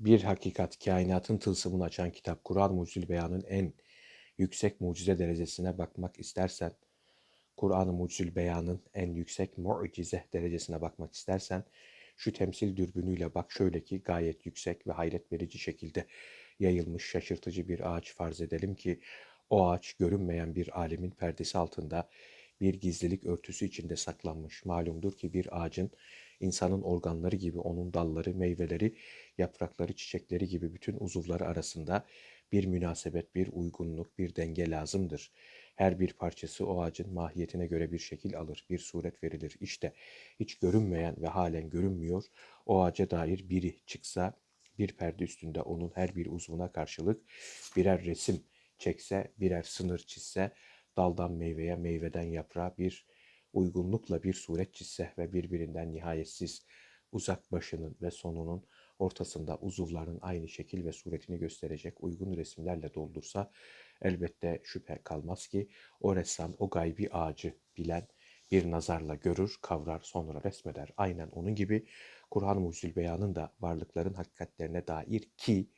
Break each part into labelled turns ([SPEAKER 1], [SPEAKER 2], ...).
[SPEAKER 1] Bir hakikat, kainatın tılsımını açan kitap, Kur'an Mucizül Beyan'ın en yüksek mucize derecesine bakmak istersen, Kur'an-ı Mucizül Beyan'ın en yüksek mucize derecesine bakmak istersen, şu temsil dürbünüyle bak şöyle ki gayet yüksek ve hayret verici şekilde yayılmış şaşırtıcı bir ağaç farz edelim ki o ağaç görünmeyen bir alemin perdesi altında bir gizlilik örtüsü içinde saklanmış. Malumdur ki bir ağacın insanın organları gibi onun dalları, meyveleri, yaprakları, çiçekleri gibi bütün uzuvları arasında bir münasebet, bir uygunluk, bir denge lazımdır. Her bir parçası o ağacın mahiyetine göre bir şekil alır, bir suret verilir. İşte hiç görünmeyen ve halen görünmüyor o ağaca dair biri çıksa bir perde üstünde onun her bir uzvuna karşılık birer resim çekse, birer sınır çizse, daldan meyveye, meyveden yaprağa bir uygunlukla bir suret çizse ve birbirinden nihayetsiz uzak başının ve sonunun ortasında uzuvların aynı şekil ve suretini gösterecek uygun resimlerle doldursa elbette şüphe kalmaz ki o ressam o gaybi ağacı bilen bir nazarla görür, kavrar, sonra resmeder. Aynen onun gibi Kur'an-ı Mucizül Beyan'ın da varlıkların hakikatlerine dair ki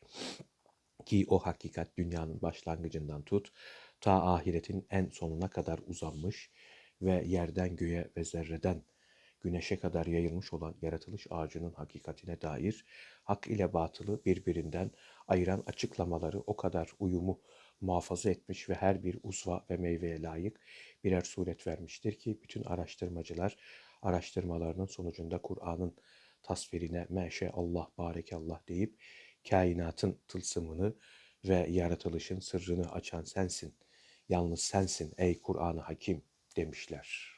[SPEAKER 1] ki o hakikat dünyanın başlangıcından tut ta ahiretin en sonuna kadar uzanmış ve yerden göğe ve zerreden güneşe kadar yayılmış olan yaratılış ağacının hakikatine dair hak ile batılı birbirinden ayıran açıklamaları o kadar uyumu muhafaza etmiş ve her bir uzva ve meyveye layık birer suret vermiştir ki bütün araştırmacılar araştırmalarının sonucunda Kur'an'ın tasvirine meşe Allah barekallah deyip kainatın tılsımını ve yaratılışın sırrını açan sensin. Yalnız sensin ey Kur'an-ı Hakim demişler.